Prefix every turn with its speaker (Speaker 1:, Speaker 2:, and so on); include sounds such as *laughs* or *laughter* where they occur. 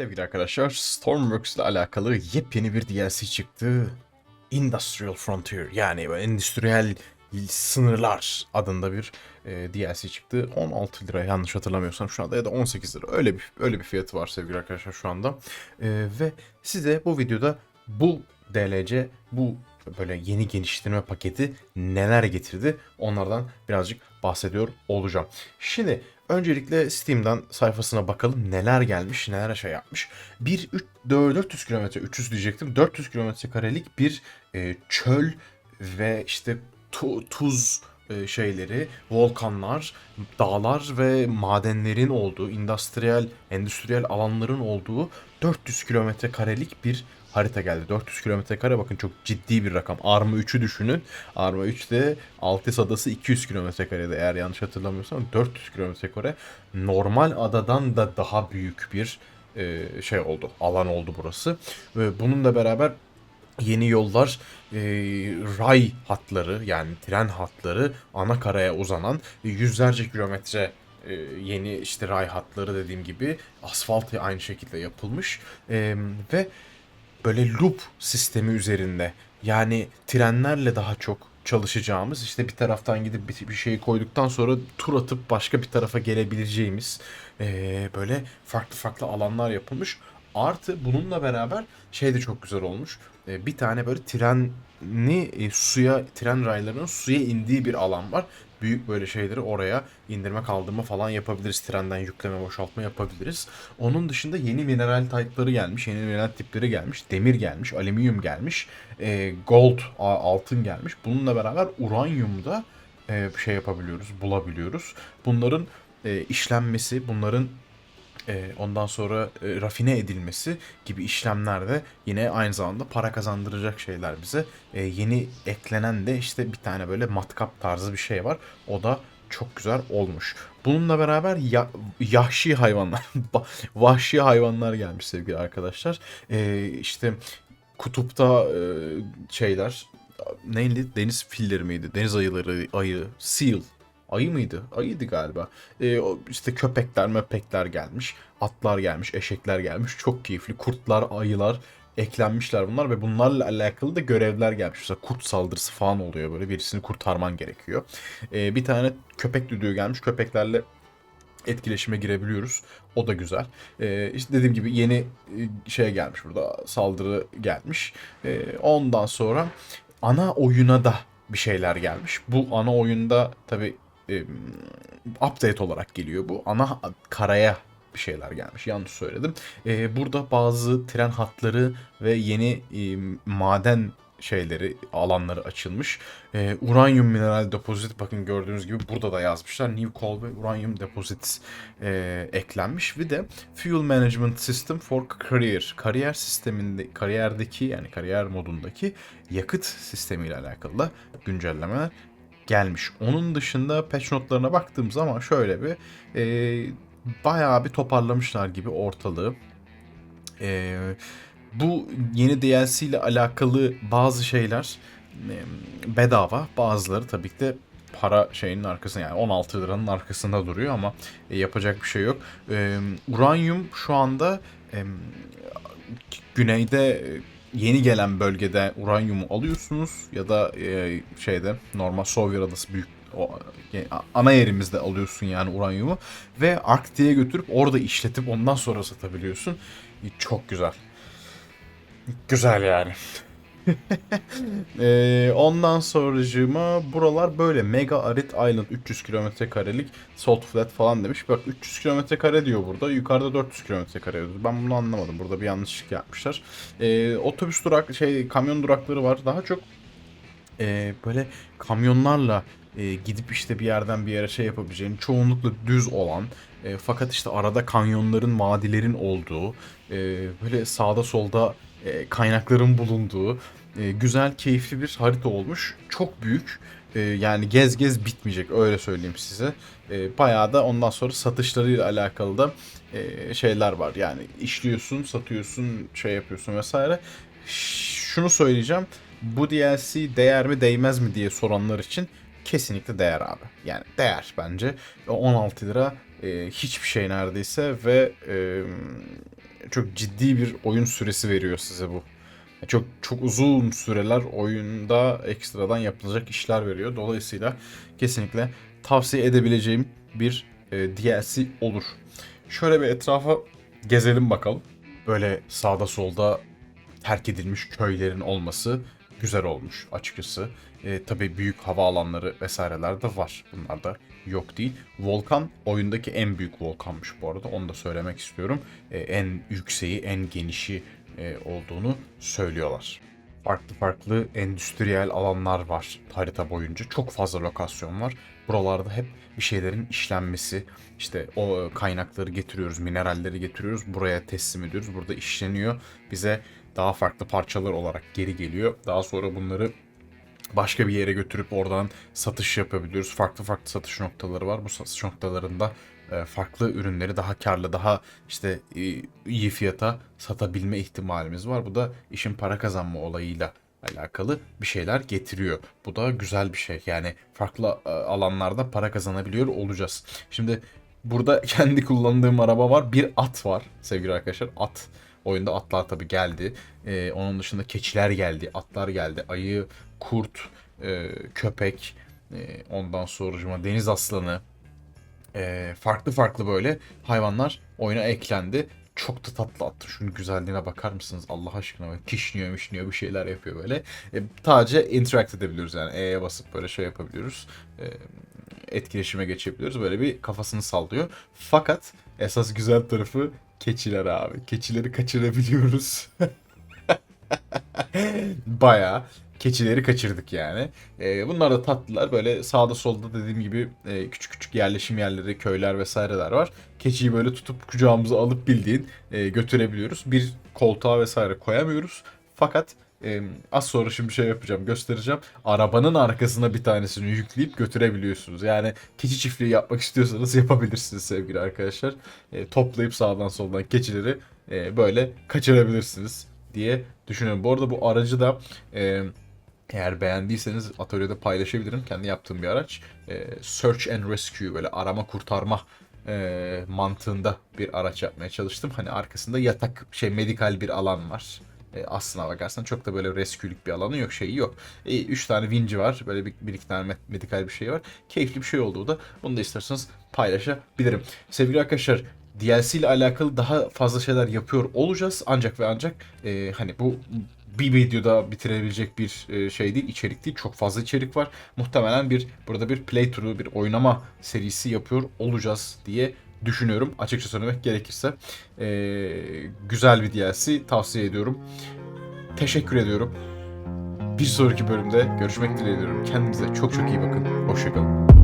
Speaker 1: Sevgili arkadaşlar, Stormworks ile alakalı yepyeni bir DLC çıktı. Industrial Frontier yani endüstriyel sınırlar adında bir e, DLC çıktı. 16 lira yanlış hatırlamıyorsam şu anda ya da 18 lira öyle bir öyle bir fiyatı var sevgili arkadaşlar şu anda. E, ve size bu videoda bu DLC bu böyle yeni geliştirme paketi neler getirdi onlardan birazcık bahsediyor olacağım. Şimdi öncelikle Steam'den sayfasına bakalım neler gelmiş neler şey yapmış. Bir üç- dö- 400 kilometre 300 diyecektim 400 kilometre karelik bir e, çöl ve işte tu- tuz e, şeyleri, volkanlar, dağlar ve madenlerin olduğu, endüstriyel endüstriyel alanların olduğu 400 kilometre karelik bir harita geldi. 400 kilometre kare bakın çok ciddi bir rakam. Arma 3'ü düşünün. Arma 3'te Altis adası 200 kilometre karede eğer yanlış hatırlamıyorsam 400 kilometre kare normal adadan da daha büyük bir e, şey oldu. Alan oldu burası. Ve bununla beraber yeni yollar, e, ray hatları yani tren hatları ana karaya uzanan yüzlerce kilometre e, yeni işte ray hatları dediğim gibi asfalt aynı şekilde yapılmış E, ve böyle loop sistemi üzerinde yani trenlerle daha çok çalışacağımız işte bir taraftan gidip bir, şeyi koyduktan sonra tur atıp başka bir tarafa gelebileceğimiz eee, böyle farklı farklı alanlar yapılmış. Artı bununla beraber şey de çok güzel olmuş. Bir tane böyle treni e, suya, tren raylarının suya indiği bir alan var. Büyük böyle şeyleri oraya indirme kaldırma falan yapabiliriz. Trenden yükleme boşaltma yapabiliriz. Onun dışında yeni mineral type'ları gelmiş. Yeni mineral tipleri gelmiş. Demir gelmiş. Alüminyum gelmiş. e, gold, altın gelmiş. Bununla beraber uranyumda e, şey yapabiliyoruz, bulabiliyoruz. Bunların e, işlenmesi, bunların ondan sonra e, rafine edilmesi gibi işlemler de yine aynı zamanda para kazandıracak şeyler bize. E, yeni eklenen de işte bir tane böyle matkap tarzı bir şey var. O da çok güzel olmuş. Bununla beraber ya, yahşi hayvanlar, *laughs* vahşi hayvanlar gelmiş sevgili arkadaşlar. E, işte kutupta e, şeyler neydi? Deniz filleri miydi? Deniz ayıları, ayı, seal. Ayı mıydı? Ayıydı galiba. E, işte köpekler, möpekler gelmiş. Atlar gelmiş, eşekler gelmiş. Çok keyifli. Kurtlar, ayılar eklenmişler bunlar ve bunlarla alakalı da görevler gelmiş. Mesela kurt saldırısı falan oluyor böyle. Birisini kurtarman gerekiyor. E, bir tane köpek düdüğü gelmiş. Köpeklerle etkileşime girebiliyoruz. O da güzel. Ee, işte dediğim gibi yeni e, şey gelmiş burada saldırı gelmiş. Ee, ondan sonra ana oyuna da bir şeyler gelmiş. Bu ana oyunda tabi update olarak geliyor bu. Ana karaya bir şeyler gelmiş. Yanlış söyledim. Ee, burada bazı tren hatları ve yeni e, maden şeyleri, alanları açılmış. Ee, uranyum mineral deposit bakın gördüğünüz gibi burada da yazmışlar. New Coal ve Uranium Deposits e, eklenmiş. Bir de Fuel Management System for Career. Kariyer sisteminde, kariyerdeki yani kariyer modundaki yakıt sistemiyle alakalı da güncellemeler gelmiş. Onun dışında patch notlarına baktığım zaman şöyle bir e, bayağı bir toparlamışlar gibi ortalığı. E, bu yeni DLC ile alakalı bazı şeyler e, bedava. Bazıları tabii ki de para şeyinin arkasında yani 16 liranın arkasında duruyor ama e, yapacak bir şey yok. E, uranyum şu anda e, güneyde e, yeni gelen bölgede uranyumu alıyorsunuz ya da e, şeyde normal Sovyet adası büyük o, e, ana yerimizde alıyorsun yani uranyumu ve Arktik'e götürüp orada işletip ondan sonra satabiliyorsun. E, Çok güzel. Güzel yani. *laughs* Ee, ondan sonracığıma buralar böyle Mega Arid Island 300 kilometre karelik Salt Flat falan demiş. Bak 300 kilometre kare diyor burada. Yukarıda 400 kilometre kare diyor. Ben bunu anlamadım. Burada bir yanlışlık yapmışlar. Ee, otobüs durak şey kamyon durakları var. Daha çok e, böyle kamyonlarla e, gidip işte bir yerden bir yere şey yapabileceğin çoğunlukla düz olan e, fakat işte arada kanyonların, vadilerin olduğu e, böyle sağda solda e, kaynakların bulunduğu e, güzel, keyifli bir harita olmuş. Çok büyük. E, yani gez gez bitmeyecek öyle söyleyeyim size. E, bayağı da ondan sonra satışlarıyla alakalı da e, şeyler var. Yani işliyorsun, satıyorsun, şey yapıyorsun vesaire. Şunu söyleyeceğim. Bu DLC değer mi değmez mi diye soranlar için kesinlikle değer abi. Yani değer bence. O 16 lira e, hiçbir şey neredeyse ve e, çok ciddi bir oyun süresi veriyor size bu. Çok çok uzun süreler oyunda ekstradan yapılacak işler veriyor. Dolayısıyla kesinlikle tavsiye edebileceğim bir e, DLC olur. Şöyle bir etrafa gezelim bakalım. Böyle sağda solda terk edilmiş köylerin olması güzel olmuş açıkçası. E, tabii büyük havaalanları vesaireler de var. Bunlar da yok değil. Volkan oyundaki en büyük volkanmış bu arada. Onu da söylemek istiyorum. E, en yükseği, en genişi e, olduğunu söylüyorlar. Farklı farklı endüstriyel alanlar var harita boyunca. Çok fazla lokasyon var. Buralarda hep bir şeylerin işlenmesi, işte o kaynakları getiriyoruz, mineralleri getiriyoruz, buraya teslim ediyoruz. Burada işleniyor. Bize daha farklı parçalar olarak geri geliyor. Daha sonra bunları başka bir yere götürüp oradan satış yapabiliyoruz. Farklı farklı satış noktaları var. Bu satış noktalarında e, farklı ürünleri daha karlı, daha işte e, iyi fiyata satabilme ihtimalimiz var. Bu da işin para kazanma olayıyla alakalı bir şeyler getiriyor. Bu da güzel bir şey. Yani farklı e, alanlarda para kazanabiliyor olacağız. Şimdi burada *laughs* kendi kullandığım araba var. Bir at var sevgili arkadaşlar. At. Oyunda atlar tabi geldi. Ee, onun dışında keçiler geldi, atlar geldi, ayı, kurt, e, köpek, e, ondan sonra deniz aslanı, e, farklı farklı böyle hayvanlar oyuna eklendi. Çok da tatlı attı. Şunun güzelliğine bakar mısınız Allah aşkına? Böyle kişniyor mişniyor bir şeyler yapıyor böyle. E, sadece interact edebiliyoruz yani. E'ye basıp böyle şey yapabiliyoruz. E, etkileşime geçebiliyoruz. Böyle bir kafasını sallıyor. Fakat esas güzel tarafı keçiler abi. Keçileri kaçırabiliyoruz. *laughs* Bayağı keçileri kaçırdık yani. Ee, bunlar da tatlılar. Böyle sağda solda dediğim gibi e, küçük küçük yerleşim yerleri, köyler vesaireler var. Keçiyi böyle tutup kucağımıza alıp bildiğin e, götürebiliyoruz. Bir koltuğa vesaire koyamıyoruz. Fakat e, az sonra şimdi şey yapacağım göstereceğim. Arabanın arkasına bir tanesini yükleyip götürebiliyorsunuz. Yani keçi çiftliği yapmak istiyorsanız yapabilirsiniz sevgili arkadaşlar. E, toplayıp sağdan soldan keçileri e, böyle kaçırabilirsiniz diye düşünüyorum. Bu arada bu aracı da e, eğer beğendiyseniz atölyede paylaşabilirim. Kendi yaptığım bir araç. E, Search and Rescue böyle arama kurtarma e, mantığında bir araç yapmaya çalıştım. Hani arkasında yatak şey medikal bir alan var. E, aslına bakarsan çok da böyle rescue'lük bir alanı yok şeyi yok. 3 tane vinci var. Böyle bir, bir iki tane med- medikal bir şey var. Keyifli bir şey olduğu da bunu da isterseniz paylaşabilirim. Sevgili arkadaşlar DLC ile alakalı daha fazla şeyler yapıyor olacağız. Ancak ve ancak e, hani bu bir videoda bitirebilecek bir e, şey değil, içerik değil. Çok fazla içerik var. Muhtemelen bir burada bir playthrough, bir oynama serisi yapıyor olacağız diye düşünüyorum. Açıkça söylemek gerekirse. E, güzel bir DLC tavsiye ediyorum. Teşekkür ediyorum. Bir sonraki bölümde görüşmek dileğiyle. Kendinize çok çok iyi bakın. Hoşçakalın.